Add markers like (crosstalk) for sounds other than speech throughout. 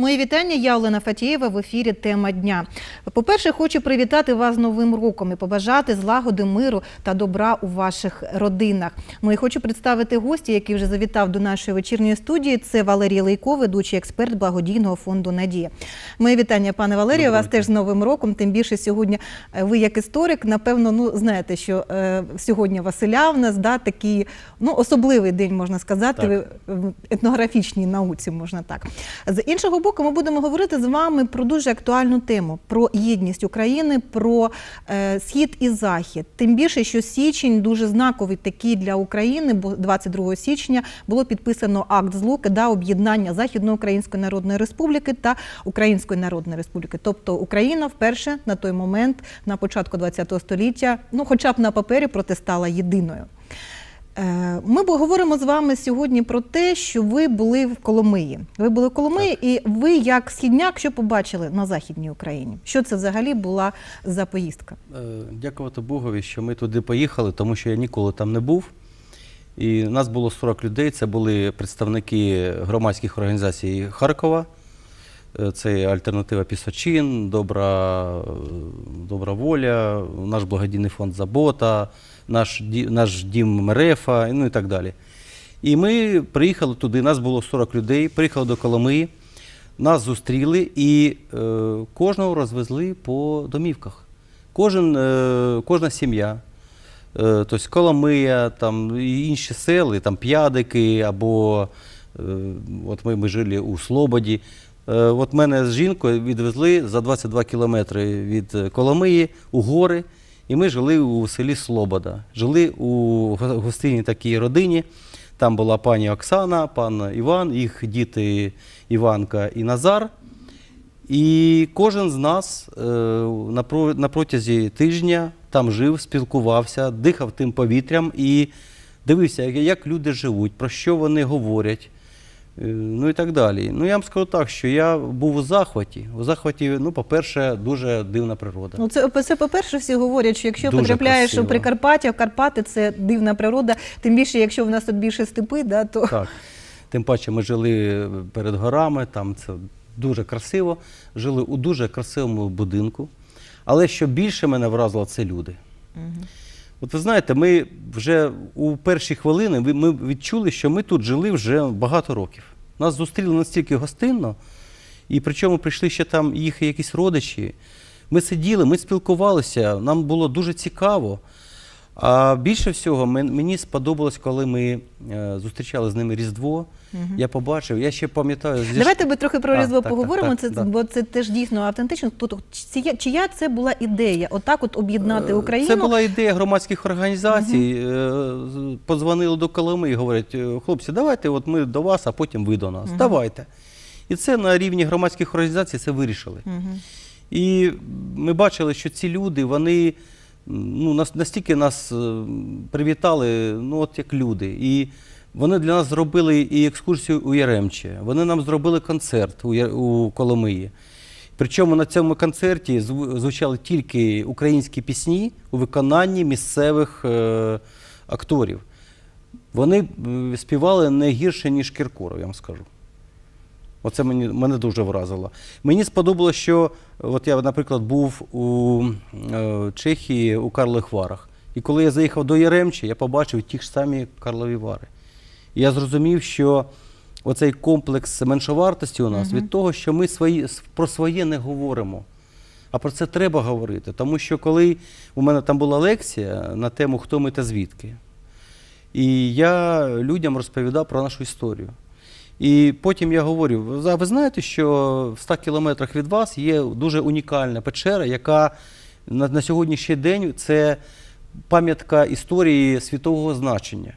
Мої вітання. Я Олена Фатієва в ефірі Тема дня. По-перше, хочу привітати вас з Новим роком і побажати злагоди, миру та добра у ваших родинах. Ну і хочу представити гостя, який вже завітав до нашої вечірньої студії. Це Валерій Лейко, ведучий експерт благодійного фонду Надія. Мої вітання, пане Валерію. Вас теж з Новим роком. Тим більше сьогодні е, ви, як історик, напевно, ну знаєте, що е, сьогодні Василя в нас да такий ну особливий день, можна сказати, Так. в етнографічній науці, можна так. З іншого боку, ми будемо говорити з вами про дуже актуальну тему: про єдність України, про е, схід і захід. Тим більше, що січень дуже знаковий такий для України, бо 22 січня було підписано акт злуки да, об'єднання Західноукраїнської Народної Республіки та Української Народної Республіки. Тобто Україна вперше на той момент, на початку ХХ століття, ну хоча б на папері, проте стала єдиною. Е, Ми бо говоримо з вами сьогодні про те, що ви були в Коломиї. Ви були в Коломиї, і ви, як східняк, що побачили на Західній Україні? Що це взагалі була за поїздка? Е, Дякувати Богові, що ми туди поїхали, тому що я ніколи там не був. І нас було 40 людей. Це були представники громадських організацій Харкова. Е, Це Альтернатива Пісочин, Добра, е, Добра воля, наш благодійний фонд Забота, наш, наш дім Мерефа, ну і так далі. І ми приїхали туди, нас було 40 людей, приїхали до Коломиї, нас зустріли і е, кожного розвезли по домівках. Кожен, е, кожна сім'я, е, тобто Коломия, там, і інші сели, там П'ядики, або е, от ми, ми жили у Слободі. Е, от мене з жінкою відвезли за 22 кілометри від е, Коломиї у гори, і ми жили у селі Слобода. Жили у го- гостинній такій родині. Там була пані Оксана, пан Іван, їх діти Іванка і Назар. І кожен з нас е, на, протязі тижня там жив, спілкувався, дихав тим повітрям і дивився, як люди живуть, про що вони говорять. Е, Ну і так далі. Ну я вам скажу так, що я був у захваті. У захваті, ну, по-перше, дуже дивна природа. Ну, це, це по-перше, всі говорять, що якщо Дуже потрапляєш красиво. у Прикарпаття, в Карпати це дивна природа. Тим більше, якщо в нас тут більше степи, да, то Так. Тим паче ми жили перед горами, там це дуже красиво. Жили у дуже красивому будинку. Але що більше мене вразило, це люди. От ви знаєте, ми вже у перші хвилини ми відчули, що ми тут жили вже багато років. Нас зустріли настільки гостинно, і причому прийшли ще там їх якісь родичі. Ми сиділи, ми спілкувалися, нам було дуже цікаво. А більше всього мені сподобалось, коли ми е, зустрічали з ними Різдво. Я побачив, я ще пам'ятаю зі Давайте ми трохи про А, Різдво так, так, поговоримо. так, це да. бо це теж дійсно автентично. Тут чия, чия це була ідея? Отак, от об'єднати Україну. Це була ідея громадських організацій. Е, з- Подзвонили до Коломи і говорять, «Е, хлопці, давайте от ми до вас, а потім ви до нас. Давайте. І це на рівні громадських організацій це вирішили. Мгм. І ми бачили, що ці люди, вони ну, нас- настільки нас е, привітали, ну от як люди. І вони для нас зробили і екскурсію у Яремче, вони нам зробили концерт у, у Коломиї. Причому на цьому концерті звучали тільки українські пісні у виконанні місцевих е, акторів. Вони е, співали не гірше, ніж Кіркоров, я вам скажу. Оце мені, мене дуже вразило. Мені сподобалося, що от я, наприклад, був у е, Чехії у Карлових Варах. І коли я заїхав до Яремчі, я побачив ті ж самі Карлові Вари. І я зрозумів, що оцей комплекс меншовартості у нас від того, що ми свої, про своє не говоримо. А про це треба говорити. Тому що коли у мене там була лекція на тему Хто ми та звідки, і я людям розповідав про нашу історію. І потім я говорю: а ви знаєте, що в 100 кілометрах від вас є дуже унікальна печера, яка на, на сьогоднішній день це пам'ятка історії світового значення.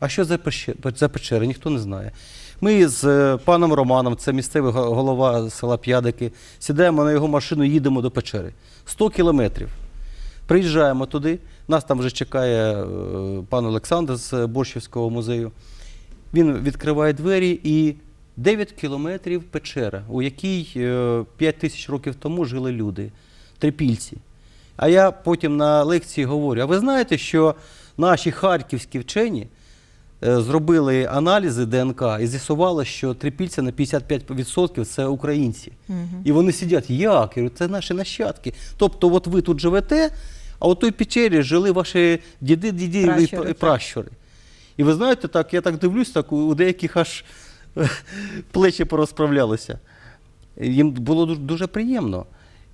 А що за печера, за печера? Ніхто не знає. Ми з е, паном Романом, це місцевий голова села П'ядики, сідаємо на його машину, їдемо до печери. 100 кілометрів. Приїжджаємо туди. Нас там вже чекає е, пан Олександр з Борщівського музею. Він відкриває двері і 9 кілометрів печера, у якій е, 5 тисяч років тому жили люди, трипільці. А я потім на лекції говорю: а ви знаєте, що наші харківські вчені е, зробили аналізи ДНК і з'ясувало, що трипільці на 55% це українці. І вони сидять, як? Це наші нащадки. Тобто, от ви тут живете, а у той печері жили ваші діди, діди і Пращури, пра- і ви знаєте, так, я так дивлюсь, так у- деяких аж (laughs) плечі порозправлялися. Їм було дуже, дуже приємно.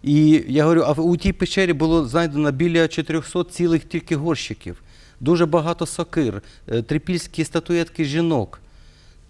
І я говорю, а у тій печері було знайдено біля 400 цілих тільки горщиків, дуже багато сокир, е, трипільські статуетки жінок.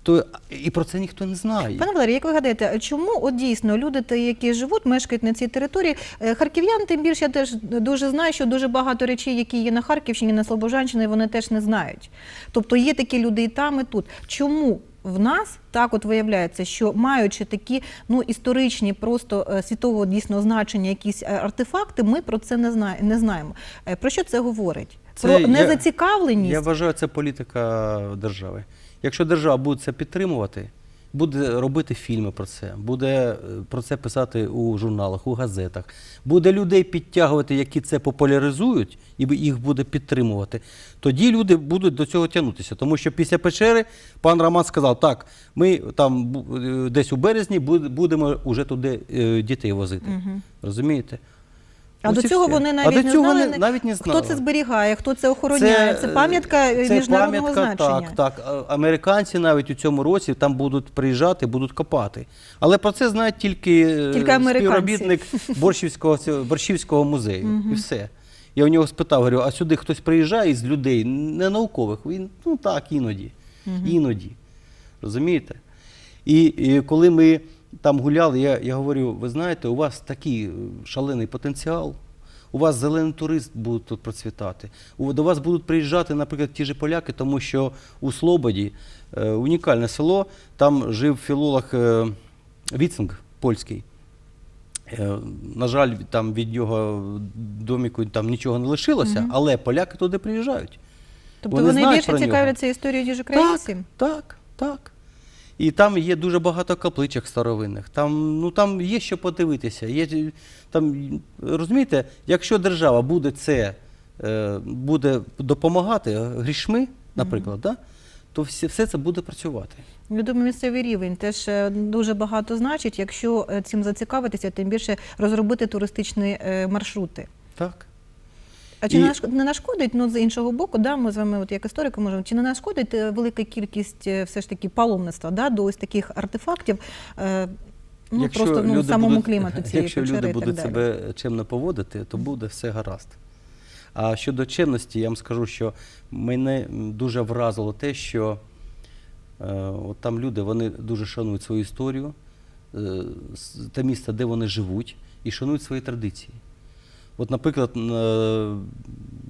То, і про це ніхто не знає. Пане Валерій, як ви гадаєте, чому от дійсно люди, які живуть, мешкають на цій території, е, харків'ян, тим більше я теж дуже знаю, що дуже багато речей, які є на Харківщині, на Слобожанщині, вони теж не знають. Тобто є такі люди і там, і тут. Чому? В нас так от виявляється, що маючи такі ну історичні, просто е, світового дійсно значення, якісь е, артефакти, ми про це не знає, не знаємо. Про що це говорить? Це про я- незацікавленість. Я вважаю, це політика держави. Якщо держава буде це підтримувати, буде робити фільми про це, буде е, про це писати у журналах, у газетах, буде людей підтягувати, які це популяризують, і їх буде підтримувати, тоді люди будуть до цього тягнутися. Тому що після печери пан Роман сказав: так, ми там е, десь у березні будемо уже туди е, дітей возити. Розумієте? А до цього все. вони А навіть до не цього знали, навіть не хто це зберігає, хто це охороняє. Це, пам'ятка е, це міжнародного пам'ятка, значення. Так, так. Американці навіть у цьому році там будуть приїжджати, будуть копати. Але про це знають тільки, е, Тільки співробітник (laughs) Борщівського, Борщівського музею. І все. Я у нього спитав, говорю, а сюди хтось приїжджає із людей, не наукових. Він, ну так, іноді. Іноді. Розумієте? І, і коли ми там гуляли, я, я говорю, ви знаєте, у вас такий е, шалений потенціал. У вас зелений турист буде тут процвітати. До вас будуть приїжджати, наприклад, ті ж поляки, тому що у Слободі е, унікальне село, там жив філолог е, Віцинг польський. Е, на жаль, там від його доміку там нічого не лишилося, але поляки туди приїжджають. Тобто Вони вони, більше цікавляться історією ніж українців? Так, так, так. І там є дуже багато капличок старовинних. Там, ну, там є що подивитися. Є, там, розумієте, якщо держава буде це е, буде допомагати грішми, наприклад, да, то все, все це буде працювати. Я думаю, місцевий рівень теж е, дуже багато значить, якщо е, цим зацікавитися, тим більше розробити туристичні е, маршрути. Так. А чи І- не наш- не нашкодить, ну з іншого боку, да, ми з вами, от як історики, можемо, чи не нашкодить е, велика кількість е, все ж таки паломництва да, до ось таких артефактів, е, ну просто ну, самому будуть, клімату цієї якщо люди і будуть себе чемно поводити, то буде все гаразд. А щодо чемності, я вам скажу, що мене дуже вразило те, що е, от там люди вони дуже шанують свою історію, е, те місце, де вони живуть, і шанують свої традиції. От, наприклад, е,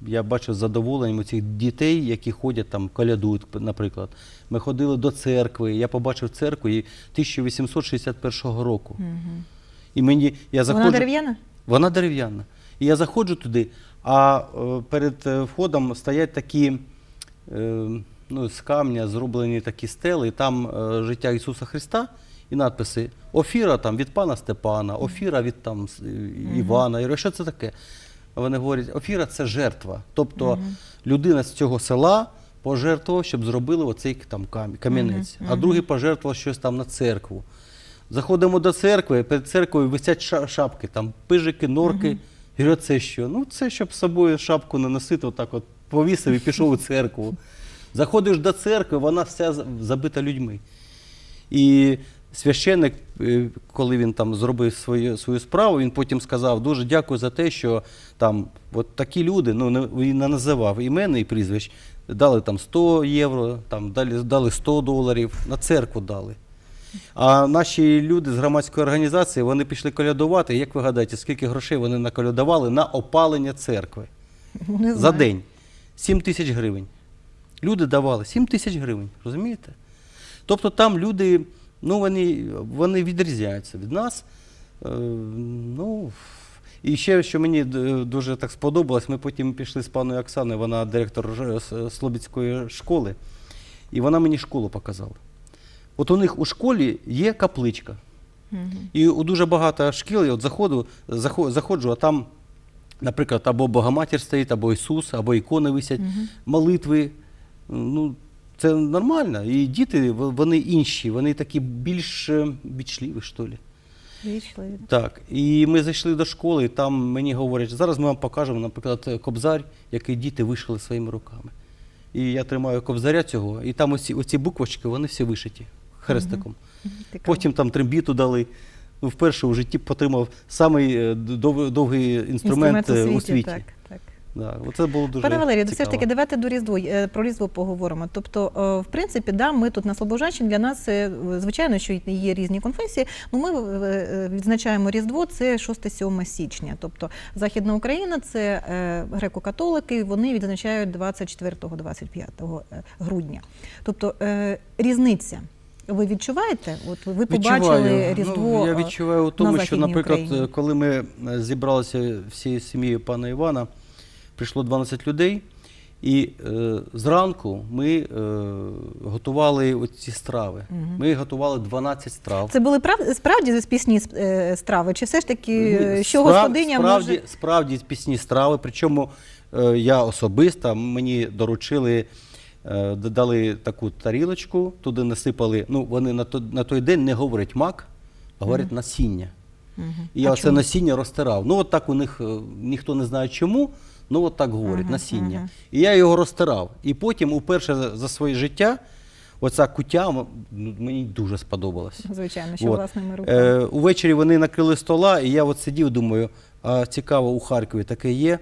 я бачив з задоволенням у цих дітей, які ходять там, колядують, наприклад. Ми ходили до церкви, я побачив церкву 1861 року. Мгм. І мені я заходжу. Вона дерев'яна? Вона дерев'яна. І я заходжу туди, а е, перед е, входом стоять такі ну, з камня зроблені такі стели, і там е, життя Ісуса Христа і надписи Офіра там від пана Степана, Офіра від там е, Івана. Я говорю, що це таке? Вони говорять, Офіра це жертва. Тобто людина з цього села пожертвував, щоб зробили оцей там камінь, камінець, а другий пожертвував щось там на церкву. Заходимо до церкви, перед церквою висять ша- шапки, там пижики, норки. Я говорю, це що? Ну, це щоб з собою шапку не носити, отак от повісив і пішов у церкву. Заходиш до церкви, вона вся забита людьми. І священник, е, коли він там зробив свою, свою справу, він потім сказав: дуже дякую за те, що там от такі люди, ну він не називав імени і прізвищ, дали там 100 євро, там дали, дали 100 доларів, на церкву дали. А наші люди з громадської організації вони пішли колядувати. Як ви гадаєте, скільки грошей вони наколядували на опалення церкви Не за знаю. день? 7 тисяч гривень. Люди давали 7 тисяч гривень, розумієте? Тобто там люди, ну вони, вони відрізняються від нас. Е, ну, і ще, що мені дуже так сподобалось, ми потім пішли з паною Оксаною, вона директор Ж- Слобідської школи, і вона мені школу показала. От у них у школі є капличка. І у дуже багато шкіл я от заходу, заходжу, а там, наприклад, або Богоматір стоїть, або Ісус, або ікони висять, молитви. Ну, Це нормально. І діти вони інші, вони такі більш е, вічливі, що ли. Вічливі. Так, і ми зайшли до школи, і там мені говорять, зараз ми вам покажемо, наприклад, кобзар, який діти вишили своїми руками. І я тримаю кобзаря цього, і там оці, оці буквочки, вони всі вишиті хрестиком. Цікаво. Потім там трембіту дали. Ну, вперше у житті потримав самий е, дов- довгий інструмент, е, у світі. Так, так. Да, оце було дуже Пане Валерію, все ж таки, давайте до Різдву, е, про Різдво поговоримо. Тобто, е, в принципі, да, ми тут на Слобожанщині, для нас, е, звичайно, що є різні конфесії, ну ми відзначаємо Різдво, це 6-7 січня. Тобто, Західна Україна – це греко-католики, вони відзначають 24-25 грудня. Тобто, різниця. Ви відчуваєте? От ви побачили Відчуваю. Різдво. Ну, я відчуваю у тому, що, наприклад, Україні? коли ми зібралися всією сім'єю пана Івана, прийшло 12 людей, і е, зранку ми е, готували ці страви. Мгм. Ми готували 12 страв. Це були прав... справді спісні е, страви, чи все ж таки, Ні, що справ- господиня справді, може. справді пісні страви. Причому е, я особисто мені доручили, е, д- дали таку тарілочку, туди насипали. Ну, вони на, то, на той день не говорять мак, а говорять насіння. Мгм. І я А оце чому? насіння розтирав. Ну, от так у них е, ніхто не знає чому, ну от так говорять, Ага, насіння. ага. І я його розтирав. І потім, уперше за, за своє життя, оця кутя м- ну, мені дуже сподобалась. Звичайно, що От. власними руками. Е, увечері вони накрили стола, і я от сидів, думаю, а цікаво, у Харкові таке є.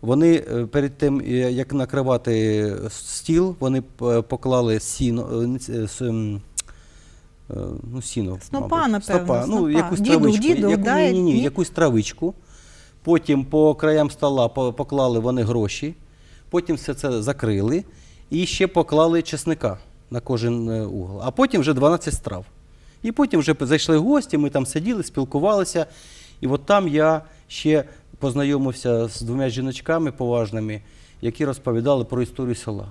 Вони е, перед тим, е, як накривати стіл, вони поклали сіно, е, не ц- е, с- ем, е, ну, сіно. Снопа, мабуть. напевно, Снопа. Ну, снопа. якусь Дідух, травичку. дідух, яку, да, ні, ні, ні, ні? якусь травичку. Потім по краям стола поклали вони гроші, потім все це закрили і ще поклали чесника на кожен е, угол. А потім вже 12 страв. І потім вже зайшли гості, ми там сиділи, спілкувалися. І от там я ще познайомився з двома жіночками поважними, які розповідали про історію села.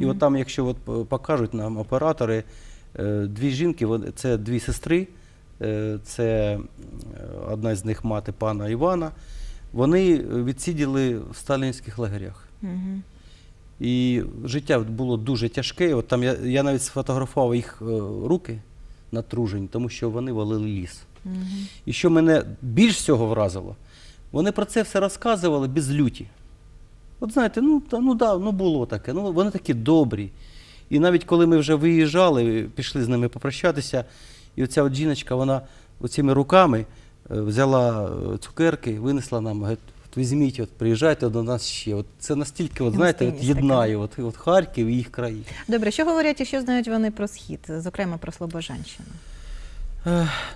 І от там, якщо от покажуть нам оператори, е, дві жінки, це дві сестри, е, це одна з них мати пана Івана. Вони е, відсиділи в сталінських лагерях. І життя було дуже тяжке. От там я, я навіть сфотографував їх е, руки натружені, тому що вони валили ліс. І що мене більш всього вразило, вони про це все розказували без люті. От знаєте, ну, та, ну да, ну було таке, ну вони такі добрі. І навіть коли ми вже виїжджали, пішли з ними попрощатися, і оця от жіночка, вона оціми руками взяла е, цукерки, винесла нам, говорить, от візьміть, от, приїжджайте до нас ще. От це настільки, от, знаєте, от, єднає от, от Харків і їх країн. Добре, що говорять і що знають вони про схід, зокрема про Слобожанщину?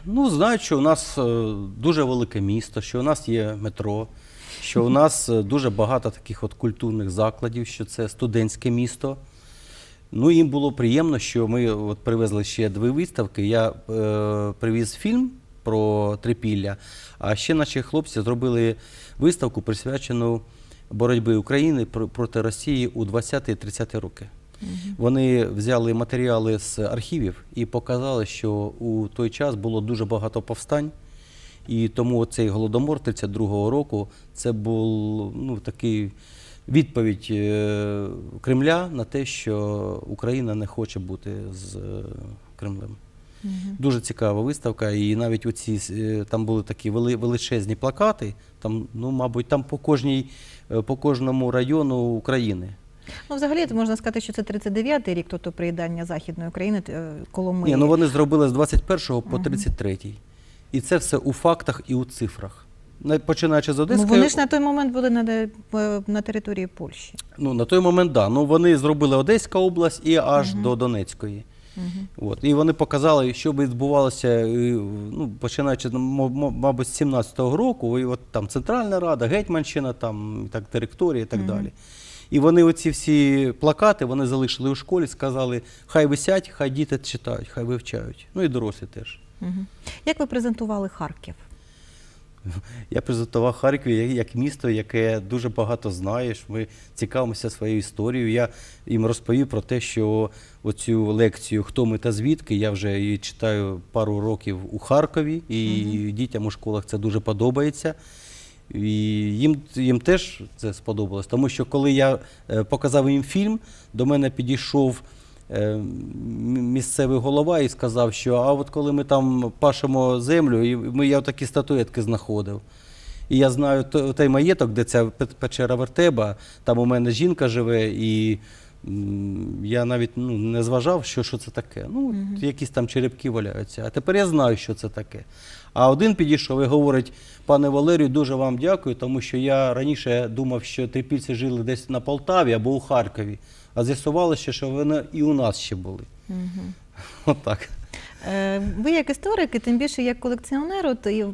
Ну, знають, що у нас е, дуже велике місто, що у нас є метро, що у нас е, дуже багато таких от культурних закладів, що це студентське місто. Ну, їм було приємно, що ми от привезли ще дві виставки. Я е, привіз фільм про Трипілля, а ще наші хлопці зробили виставку, присвячену боротьбі України пр- проти Росії у 20-30 роки. Вони взяли матеріали з архівів і показали, що у той час було дуже багато повстань. І тому цей голодомор 32-го року це був ну, такий відповідь е, Кремля на те, що Україна не хоче бути з е, Кремлем. Дуже цікава виставка, і навіть оці е, там були такі величезні плакати. Там, ну, мабуть, там по кожній, е, по кожному району України. Ну, взагалі, то можна сказати, що це 39-й рік, тобто приєднання Західної України е, Коломиї. Ні, ну вони зробили з 21 по 33. І це все у фактах і у цифрах. Починаючи з Ну, вони ж на той момент були на, на території Польщі. ну, на той момент, да. Ну, вони зробили Одеська область і аж до Донецької. Мгм. От. І вони показали, що би відбувалося, е, ну, починаючи, мабуть, з 17-го року, і от там Центральна Рада, Гетьманщина, там, і так, територія і так далі. І вони оці всі плакати вони залишили у школі, сказали, хай висять, хай діти читають, хай вивчають. Ну і дорослі теж. Угу. Як ви презентували Харків? Я презентував Харків як, місто, яке дуже багато знаєш. Ми цікавимося своєю історією. Я їм розповів про те, що оцю лекцію Хто ми та звідки я вже її читаю пару років у Харкові, і дітям у школах це дуже подобається. І їм, їм теж це сподобалось, тому що коли я е, показав їм фільм, до мене підійшов місцевий голова і сказав, що а от коли ми там пашемо землю, і ми я такі статуетки знаходив. І я знаю то- той маєток, де ця пе- печера Вертеба, там у мене жінка живе, і я навіть ну, не зважав, що, що це таке. Ну, от якісь там черепки валяються. А тепер я знаю, що це таке. А один підійшов і говорить: пане Валерію, дуже вам дякую, тому що я раніше думав, що трипільці жили десь на Полтаві або у Харкові. А з'ясувалося, що вони і у нас ще були. Отак. Е, Ви як історик, і тим більше як колекціонер, от, і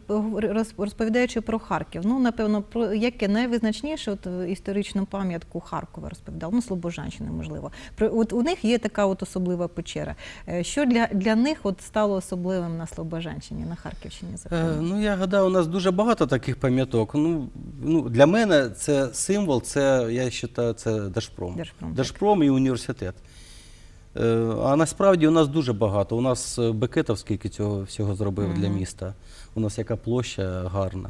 розповідаючи про Харків, ну, напевно, про яке найвизначніше от, е, історичну пам'ятку Харкова розповідав, ну, Слобожанщини, можливо. От, у них є така от особлива печера. Е, Що для, для них от стало особливим на Слобожанщині, на Харківщині, Е, ну, я гадаю, у нас дуже багато таких пам'яток. Ну, ну, для мене це символ, це, я вважаю, це Держпром. Держпром. Держпром і університет. Е, а насправді у нас дуже багато. У нас е, Бекетов скільки цього всього зробив для міста. У нас яка площа гарна.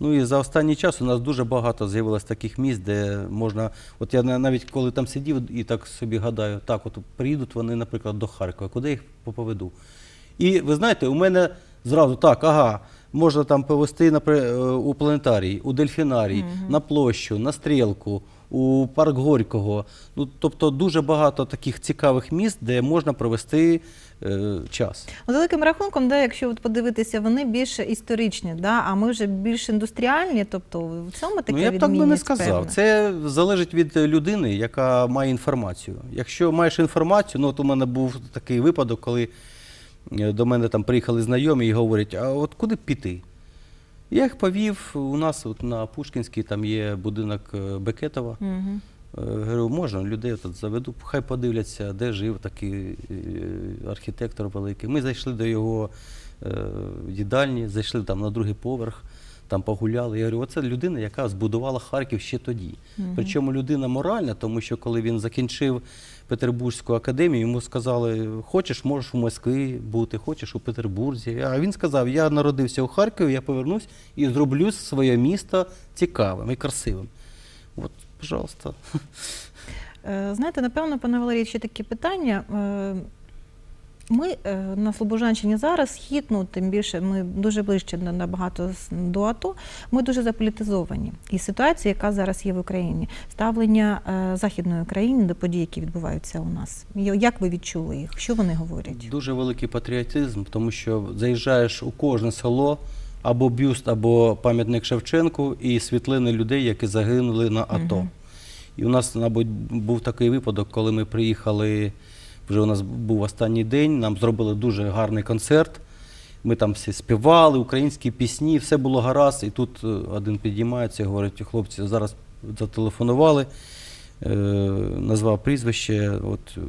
Ну і за останній час у нас дуже багато з'явилось таких місць, де можна. От я навіть коли там сидів і так собі гадаю, так, от приїдуть вони, наприклад, до Харкова, куди я їх поведу? І ви знаєте, у мене зразу так, ага, можна там повести е, у планетарій, у дельфінарій, на площу, на стрілку, у парк Горького. Ну, тобто дуже багато таких цікавих місць, де можна провести е, час. Ну, За великим рахунком, да, якщо от подивитися, вони більш історичні, да, а ми вже більш індустріальні, тобто в цьому така Ну, я б так би не сказав. певна. Це залежить від людини, яка має інформацію. Якщо маєш інформацію, ну от у мене був такий випадок, коли е, до мене там приїхали знайомі і говорять, а от куди піти? Я їх повів, у нас от на Пушкінській там є будинок е, Бекетова. Е, Говорю, можна, людей тут заведу, хай подивляться, де жив такий е, архітектор великий. Ми зайшли до його їдальні, зайшли там на другий поверх, там погуляли. Я говорю, оце людина, яка збудувала Харків ще тоді. Причому людина моральна, тому що коли він закінчив Петербурзьку академію, йому сказали, хочеш, можеш у Москві бути, хочеш у Петербурзі. А він сказав, я народився у Харкові, я повернусь і зроблю своє місто цікавим і красивим. От, пожалуйста. Е, Знаєте, напевно, пане Валерій, ще таке питання. Ми е, на Слобожанщині зараз схід, ну тим більше ми дуже ближче на- набагато до АТО. Ми дуже заполітизовані. І ситуація, яка зараз є в Україні, ставлення е, західної України до подій, які відбуваються у нас. Як ви відчули їх? Що вони говорять? Дуже великий патріотизм, тому що заїжджаєш у кожне село, або бюст, або пам'ятник Шевченку, і світлини людей, які загинули на АТО. Мгм. І у нас, мабуть, був такий випадок, коли ми приїхали, вже у нас був останній день, нам зробили дуже гарний концерт. Ми там всі співали, українські пісні, все було гаразд. І тут е, один підіймається і говорить, хлопці, зараз зателефонували, е, назвав прізвище, от е,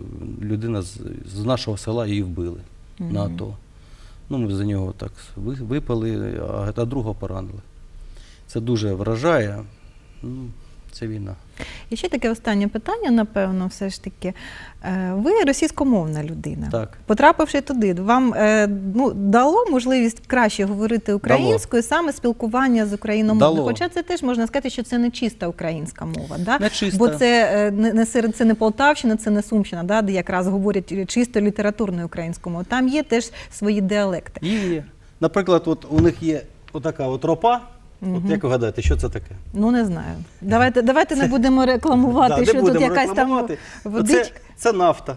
людина з, з нашого села її вбили на АТО. Ну, ми за нього так випали, а, а другого поранили. Це дуже вражає. Ну, це війна. І ще таке останнє питання, напевно, все ж таки. Е, Ви російськомовна людина. Так. Потрапивши туди, вам е, ну, дало можливість краще говорити українською, саме спілкування з україномовною. Дало. Хоча це теж можна сказати, що це не чиста українська мова. Да? Не чиста. Бо це е, не, це не Полтавщина, це не Сумщина, да? де якраз говорять чисто літературною українською мовою. Там є теж свої діалекти. Є. Наприклад, от у них є отака от ропа. От як ви гадаєте, що це таке? Ну не знаю. Давайте, давайте не будемо рекламувати, (laughs) Да, не що тут будемо якась там рекламувати. водичка. Це, це нафта.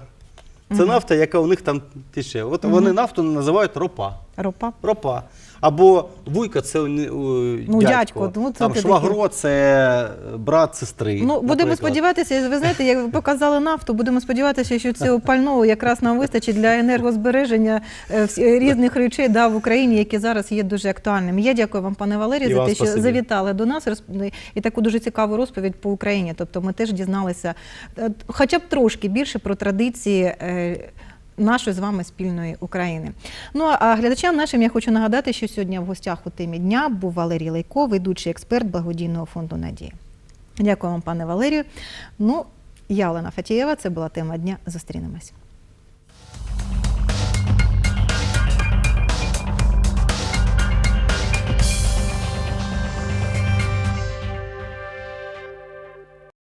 Це нафта, яка у них там тече. От вони нафту називають ропа. Ропа. Ропа. Або вуйка це у, Ну, дядько. дядько, ну, це там швагро це брат сестри. Ну, будемо наприклад. сподіватися, ви знаєте, як ви показали нафту, будемо сподіватися, що цього (laughs) пального якраз нам вистачить для енергозбереження е, різних речей да, в Україні, які зараз є дуже актуальними. Я дякую вам, пане Валерію, за те, що спасибі. завітали до нас і таку дуже цікаву розповідь по Україні. Тобто ми теж дізналися е, хоча б трошки більше про традиції. Нашої з вами спільної України. Ну а глядачам нашим я хочу нагадати, що сьогодні в гостях у темі дня був Валерій Лейко, ведучий експерт благодійного фонду Надія. Дякую вам, пане Валерію. Ну, я Олена Фатієва. Це була тема дня. Зустрінемось.